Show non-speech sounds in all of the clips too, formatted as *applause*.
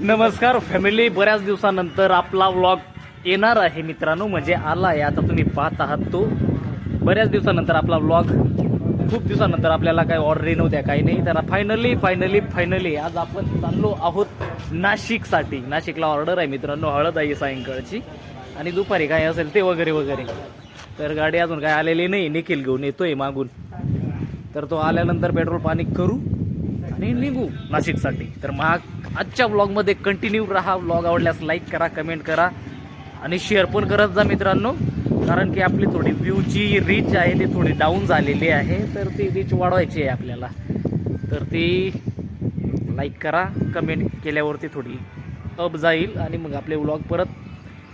नमस्कार फॅमिली बऱ्याच दिवसानंतर आपला व्लॉग येणार आहे मित्रांनो म्हणजे आला आहे. आता तुम्ही पाहत आहात तो. बऱ्याच दिवसानंतर आपला व्लॉग खूप दिवसानंतर आपल्याला काही ऑर्डरी नव्हत्या काही नाही. त्याला फायनली फायनली फायनली आज आपण चाललो आहोत नाशिकसाठी. नाशिकला ऑर्डर आहे मित्रांनो हळद आहे सायंकाळची. आणि दुपारी काय असेल ते वगैरे वगैरे. तर गाडी अजून काय आलेली नाही निखिल घेऊन येतोय मागून. तर तो आल्यानंतर पेट्रोल पाणी करू आणि निघू नाशिकसाठी. तर मग आजच्या व्लॉगमध्ये कंटिन्यू राहा. व्लॉग आवडल्यास लाईक करा कमेंट करा आणि शेअर पण करत जा मित्रांनो. कारण की आपली थोडी व्ह्यूची रीच आहे ती थोडी डाऊन झालेली आहे. तर ती रीच वाढवायची आहे आपल्याला. तर ती लाईक करा कमेंट केल्यावरती थोडी अप जाईल आणि मग आपले व्लॉग परत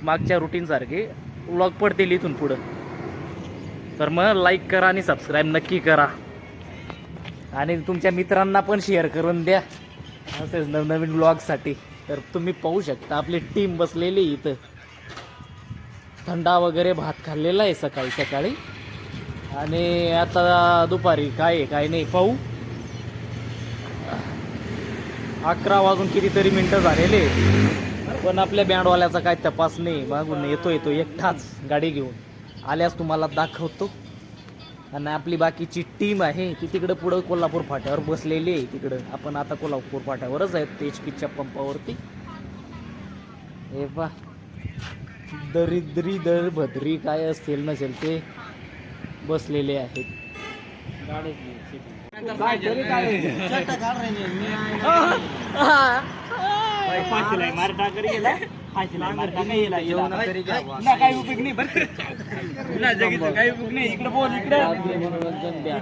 मागच्या रुटीनसारखे व्लॉग पडतील इथून पुढं. तर मग लाईक करा आणि सबस्क्राईब नक्की करा. आणि तुमच्या मित्रांना पण शेअर करून द्या. असेच नवनवीन ब्लॉगसाठी तर तुम्ही पाहू शकता आपली टीम बसलेली इथं. थंडा वगैरे भात खाल्लेला आहे सकाळी सकाळी. आणि आता दुपारी काय आहे काय नाही पाहू. अकरा वाजून कितीतरी मिनटं झालेले पण आपल्या बँडवाल्याचा काय तपास नाही. मागून येतो येतो एकटाच गाडी घेऊन. आल्यास तुम्हाला दाखवतो. आणि आपली बाकीची टीम आहे ती तिकडं पुढं कोल्हापूर फाट्यावर बसलेली आहे. तिकडं आपण आता कोल्हापूर फाट्यावरच आहेत एच पीच्या पंपावरती. हे पा दरिद्री दर भद्री काय असतील नसेल ते बसलेले आहेत. मनोरंजन द्या.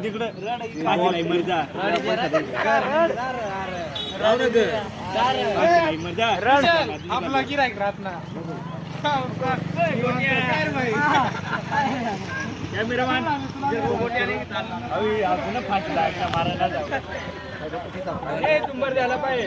आपला गिरायक राहत ना. तुंबर द्यायला पाहिजे.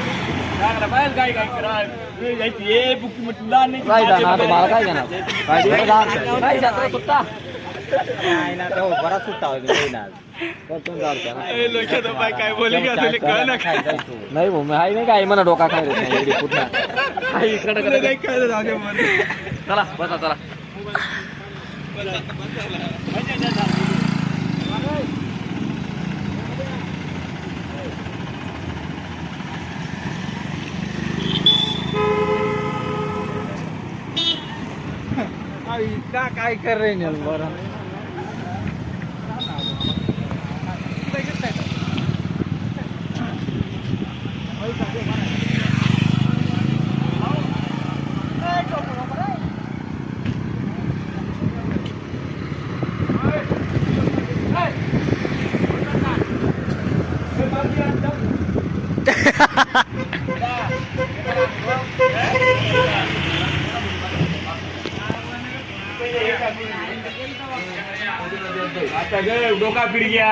चांगला पाहिजे काय काय करा ए बुकी म्हटलं नाही काय नाही भाऊ मी हाय नाही काय म्हणा डोका काय रे नाही एवढी कुठं हाय इकडं चला बसा चला आई, का काय कर रे नेल बरं आता ग डोका फिर गया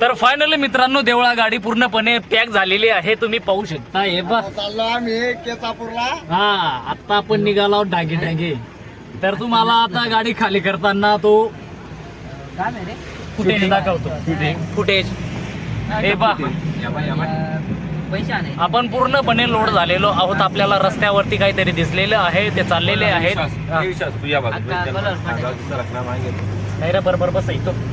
तर फायनली मित्रांनो देवळा गाडी पूर्णपणे पॅक झालेली आहे. तुम्ही पाहू शकता. हे बा चाललो आम्ही केसापूरला. हा आता आपण निघालो आहोत डागे डागे तर तुम्हाला आता गाडी खाली करताना तो फुटेज दाखवतो. फुटेज. हे पा आपण पूर्णपणे लोड झालेलो आहोत. आपल्याला रस्त्यावरती काहीतरी दिसलेलं आहे. ते चाललेले आहेत. नाही रे बरोबर बस इथं.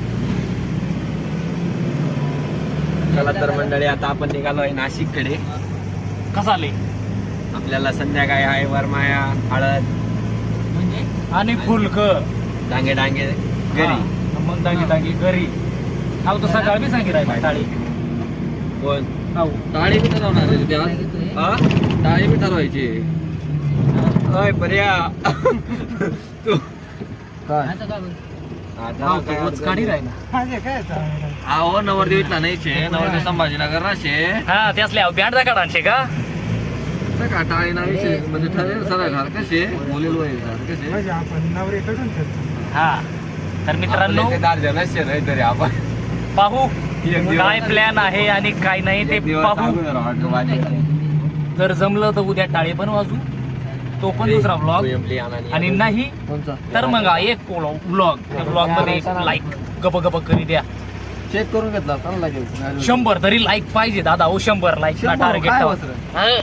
चला तर मंडळी आता आपण निघालो आहे नाशिककडे कसा आले? आपल्याला संध्याकाळी आहे वरमाया हळद. आणि फुलक. डांगे डांगे घरी. मग दागी दागी घरी. अहो तर सकाळ मी सांगितलं. टाळी कोण? अहो टाळी बी ठरवणार हा? टाळी बी ठरवायची. होय पर्या. तू. अहो, अहो नाही शे नवरदेव संभाजीनगर ना शे. हा त्यासल्या बँड काढांचे का? का टाळी ना विषय म्हणजे ठरेल घर कसे कसे हा तर मित्रांनो दार्जन नाही तरी आपण. पाहू. काय प्लॅन आहे. आणि काय नाही ते पाहू. जर जमलं तर उद्या टाळे पण वाजू. तो पण दुसरा ब्लॉग. आणि नाही तर मग एक ब्लॉग त्या ब्लॉगमध्ये लाईक गप गप करी द्या. चेक करून घेतला चांगला लागेल शंभर तरी लाईक पाहिजे दादा हो शंभर लाईक टार्गेट?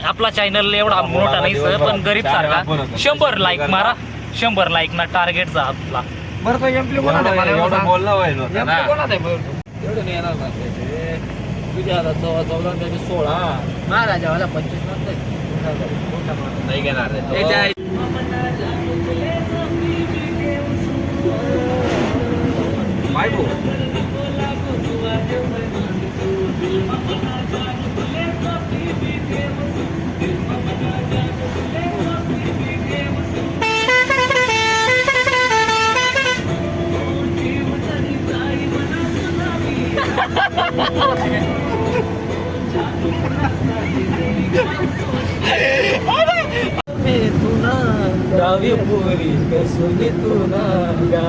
आपला चॅनल एवढा मोठा नाही सर पण गरीब सारखा. शंभर लाईक मारा शंभर लाईक ना टार्गेटचा आपला. बरं तो एमपी कोणाला सोळा. महाराजावाला पंचवीस नंतर. नाही घेणार रे तो. त्याच्या आई- बायको. गावी पोरी कसुली तुना गा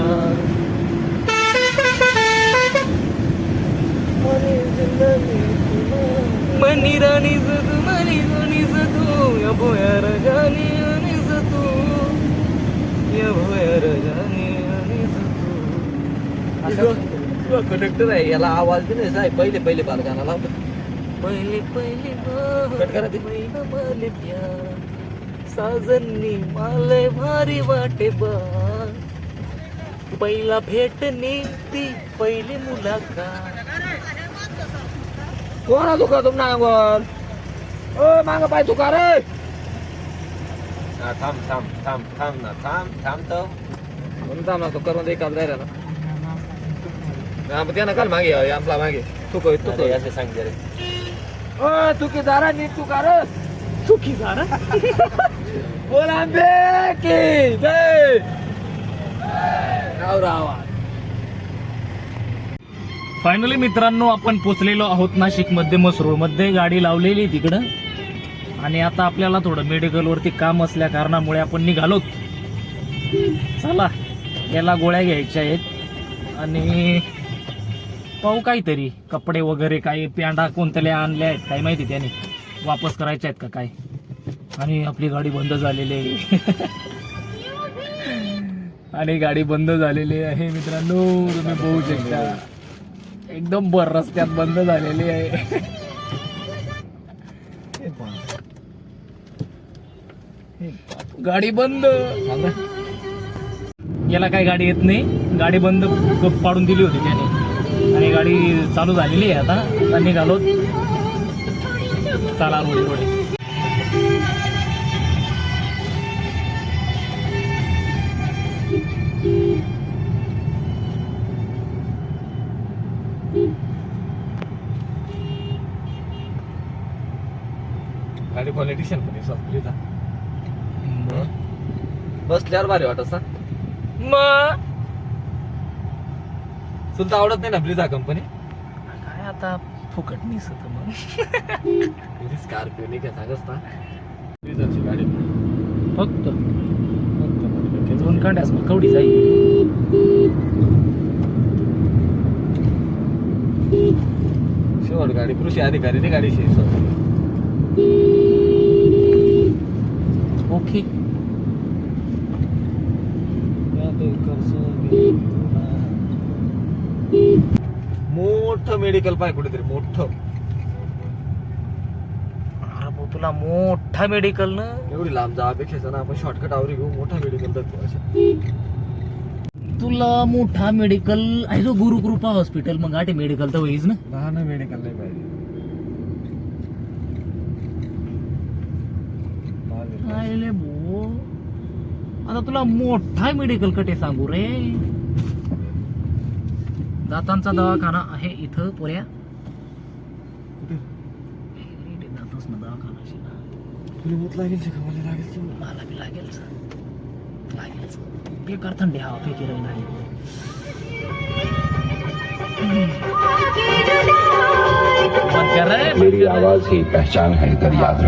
मनी राणी जतू मनी राणी जतू या भोया आणि जतू या भोया रजानी आणि जतू कंडक्टर आहे याला आवाज बी नाही साहेब पहिले पहिले बाल लावतो पहिले पहिले साजनी माले भारी वाटे बा. पहिला भेटणे ती पहिली मुलाकात कोणा तुका तुम नांगोल ओ मांग पाय तुका रे. थांब थांब थांब थांब ना थांब थांब तो. म्हणून थांब ना तो करून दे काल जायला ना. मग त्यानं काल मागे आपला मागे. तू कय तू कय. असे सांगते रे. ओ तुकी दारा नीट तू कर. चुकी झाला बोल आंबे की जय. राव रावा. फायनली मित्रांनो आपण पोचलेलो आहोत नाशिकमध्ये मसरूळमध्ये गाडी लावलेली तिकडं. आणि आता आपल्याला थोडं मेडिकल वरती काम असल्या कारणामुळे आपण निघालोत. चला याला गोळ्या घ्यायच्या आहेत. आणि पाहू काहीतरी. कपडे वगैरे काही प्यांडा कोणत्या आणल्या आहेत काय माहिती त्याने. वापस करायच्या आहेत का काय? आणि आपली गाडी बंद झालेली आहे. *laughs* आणि गाडी बंद झालेली आहे मित्रांनो. तुम्ही बघू शकता. एकदम बर रस्त्यात बंद झालेली आहे. गाडी बंद. याला काय गाडी येत नाही. गाडी बंद पाडून दिली होती त्याने. आणि गाडी चालू झालेली आहे आता. निघालो. चला रोडे रोडे. गाडी पॉलिटिशियन पण सपलीचा बसल्यावर भारी वाटत मग? तुला आवडत नाही ना ब्रिझा कंपनी काय आता फुकट निसत मग. स्कॉर्पिओ नाही का? सांगच ना ब्रिझाची गाडी फक्त. दोन कांड्यास मग कवडी जाईल. शेवट गाडी कृषी अधिकारी नाही गाडी शे ओके मोठं मेडिकल पाय कुठेतरी मोठं. अरे भाऊ तुला मोठा मेडिकल ना? एवढी लांब जापेक्षा ना आपण शॉर्टकट आवरी घेऊ मोठा मेडिकल तर तुला मोठा मेडिकल आहे जो गुरुकृपा हॉस्पिटल मग आठे मेडिकल तर होईच ना? लहान मेडिकल नाही पाहिजे आयले भो आता तुला मोठा मेडिकल कटे सांगू रे? दातांचा दवाखाना आहे इथं पोऱ्या. इथे दातच ना. दवाखाना. मला बी लागेल. बेकार थंडी हवा नाही. मेरी. आवाज ही पहचान है याद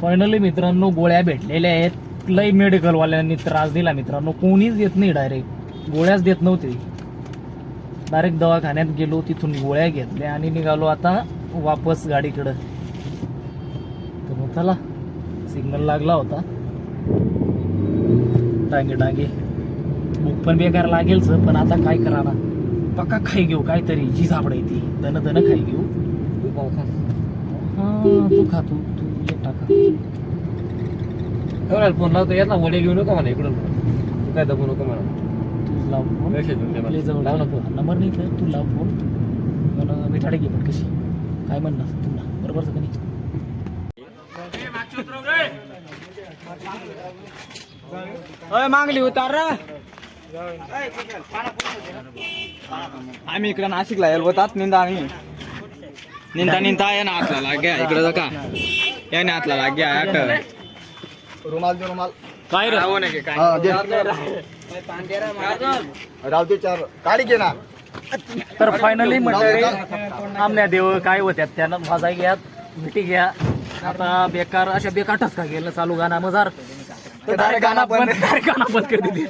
फायनली मित्रांनो गोळ्या भेटलेल्या आहेत. लई मेडिकलवाल्यांनी त्रास दिला मित्रांनो. कोणीच देत नाही डायरेक्ट गोळ्याच देत नव्हते. डायरेक्ट दवाखान्यात गेलो तिथून गोळ्या घेतल्या आणि निघालो आता वापस गाडीकडं. तर मग चला सिग्नल लागला होता. डांगे डांगे बुक पण बेकार लागेलच पण आता काय करा ना पक्का खाई घेऊ काहीतरी जी सापडा ती दन दन खाई घेऊ. हा तू खा तू तू एकटा टाका. फोन लावतो येत ना वडे घेऊ नका म्हणा इकडून. तू काय दबू नको म्हणा. लाव फोन लाव ना ठेव. फोन. नंबर नाही तर तू लाव फोन मला मिठाडे घे पण कशी. काय म्हणणार? तुला. बरोबर का नाही? मागली उतार आम्ही इकडे नाशिकला येल होतात निंदा आम्ही. निंदा निंदा या ना हातला लाग्या इकडे का. या ना हातला लाग्या रुमाल दे रुमाल. काय रे? हा, दे. राव दे चार. काढी घे ना? तर फायनली मंडळी आमल्या देव काय होत्यात? त्यानं माझा घ्या मिठी घ्या. आता बेकार अशा बेकार ठसका गेलं चालू गाणं मजार. तर direct गाणं बंद direct गाणं बंद कर दिली.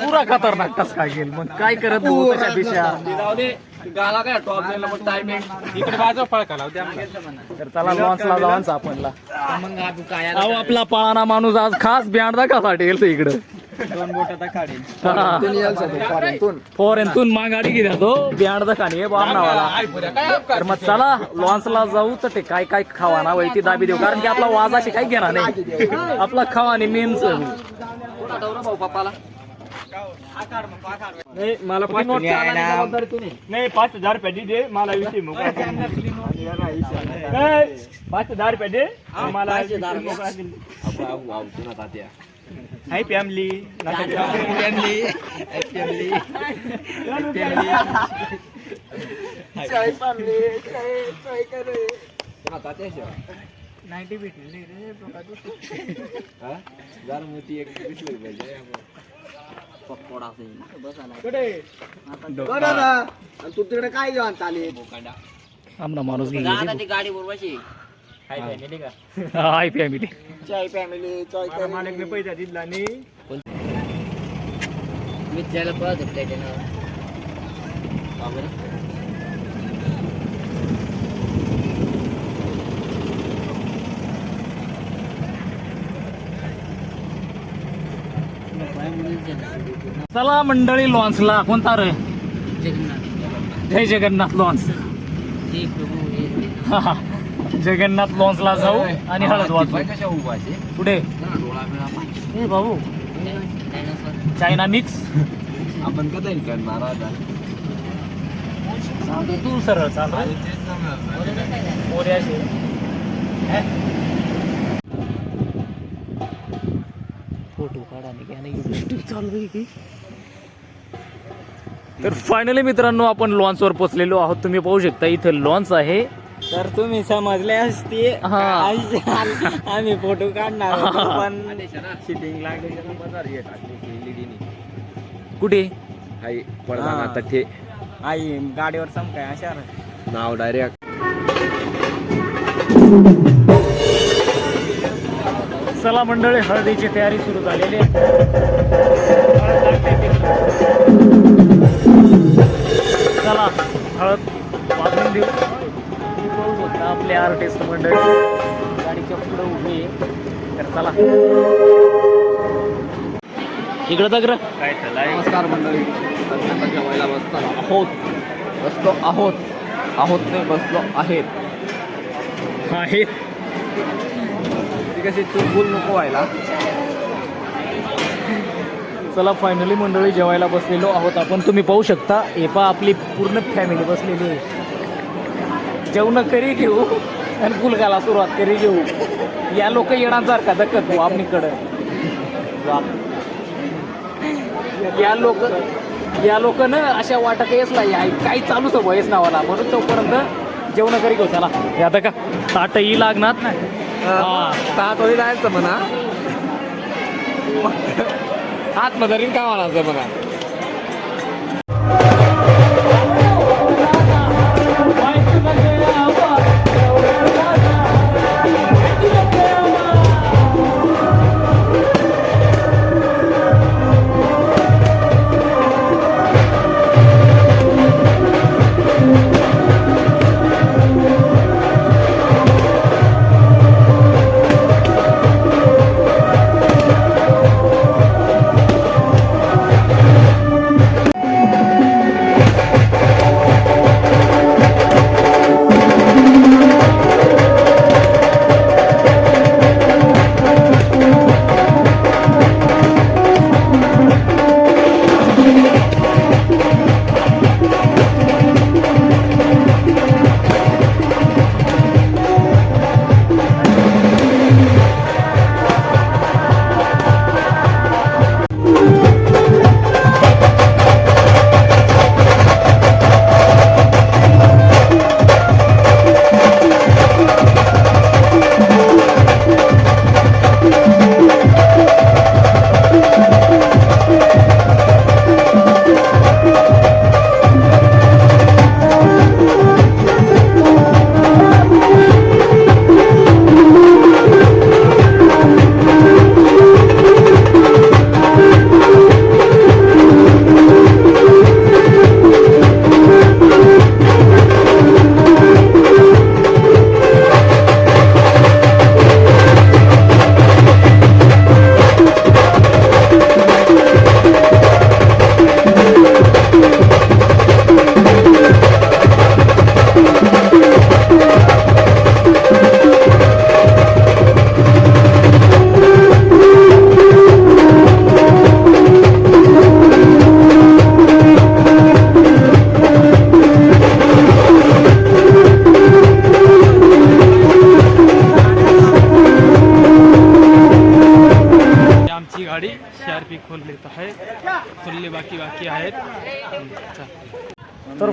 पुरा खतरनाक ठसका गेल मग काय करत भाऊ त्याच्यापेक्षा जाऊ दे गाला काय टॉप द्यायला मग टायमिंग इकडे बाजू फळका लाव द्या तर अहो आपला पळाना माणूस आज खास बँड दाखवासाठी गेलतो इकडं. दोन बोट मागाडी घेत्या तो बियाण दखानी बामणावाला तर मग चला लॉन्सला जाऊ तर ते काय काय खावा ना वैती दाबी देऊ. कारण की आपला वाजाशी काही घेणार नाही. आपला खावा आणि मेन भाऊ पप्पाला? नाही मला पाच नाही पाच हजार रुपये दे दे मला विषय मोकळा पाच हजार रुपये दे मला विषय मोकळा कर. Hi family. तू तिकडे काय घेऊन चालेल आमना माणूस घे गाडी बरोबर हाय फॅमिली चाय फॅमिली चाय मालकने पैसा दिला नाही मी त्याला पळत होतो त्याच्यानं. चला मंडळी लॉन्सला कोणता रे? जय जगन्नाथ लॉन्स. जगन्नाथ लॉन्सला जाऊ आणि हळद वाजू कुठे? ए भाऊ चायना मिक्स आपण कधी करणार आता तू सरळ चाल. चालू आहे की. तर फायनली मित्रांनो आपण लॉन्चवर पोचलेलो आहोत. तुम्ही पाहू शकता इथं लॉन्च आहे. तर तुम्ही समजले असते. हा. आम्ही फोटो काढणार हा. पण शिटिंग लागली. कुठे? हाय हा. पडदा तठे आई गाडीवर सम काय अशा. नाव डायरेक्ट चला मंडळी हळदीची तयारी सुरू झालेली आहे. चला हळद वाजवून देऊ. आपले आर्टिस्ट मंडळी गाडीच्या पुढे उभी आहे. तर चला. इकडं तक्र नमस्कार मंडळी. जेवायला बसताना आहोत. बसलो आहोत. आहोत नाही बसलो आहेत. आहे ती कशी चूक भूल नको व्हायला. चला फायनली मंडळी जेवायला बसलेलो आहोत आपण. तुम्ही पाहू शकता एपा आपली पूर्ण फॅमिली बसलेली आहे. जेवण करी घेऊ आणि फुलकाला सुरुवात करी घेऊ. या लोक येणार सारखा दक्कत तू आपणीकडं. या लोक या लोक ना अशा वाटत येसला या काही चालूच हवं येस नावाला. म्हणून तोपर्यंत जेवण करी घेऊ चला. या आता का ताटही लागणार ना तात होईल जायचं म्हणा. आत्मधरीन का म्हणायचं म्हणा.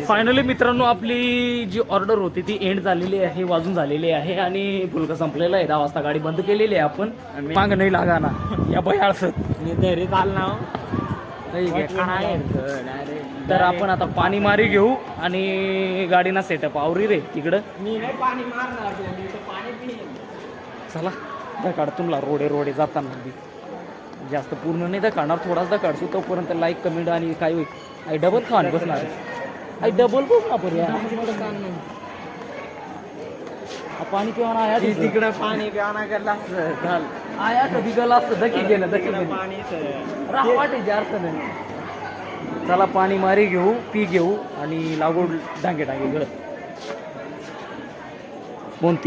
फायनली मित्रांनो आपली जी ऑर्डर होती ती एंड झालेली आहे वाजून झालेली आहे आणि फुलका संपलेला आहे. दहा वाजता गाडी बंद केलेली आहे आपण. माग नाही लागा ना. या बयाळसत तरी चालना तर आपण आता पाणी मारी घेऊ आणि गाडीना सेटअप आवरी रे तिकडं. चला दकाड तुमला रोडे रोडे जाताना. जास्त पूर्ण नाही दकाडणार थोडाच दकाडसू तोपर्यंत लाईक कमेंट आणि काय होईल? आई डबल खान बसणार डबल बसणार पर्या हा पाणी पिवाना आया तिकडं. पाणी प्याना गेला घाल आया कधी गेला असतं दकी गेलं दकी गेलं जास्त नाही चला पाणी मारी घेऊ पी घेऊ आणि लागोड डांगे डांगे गळत. कोणती?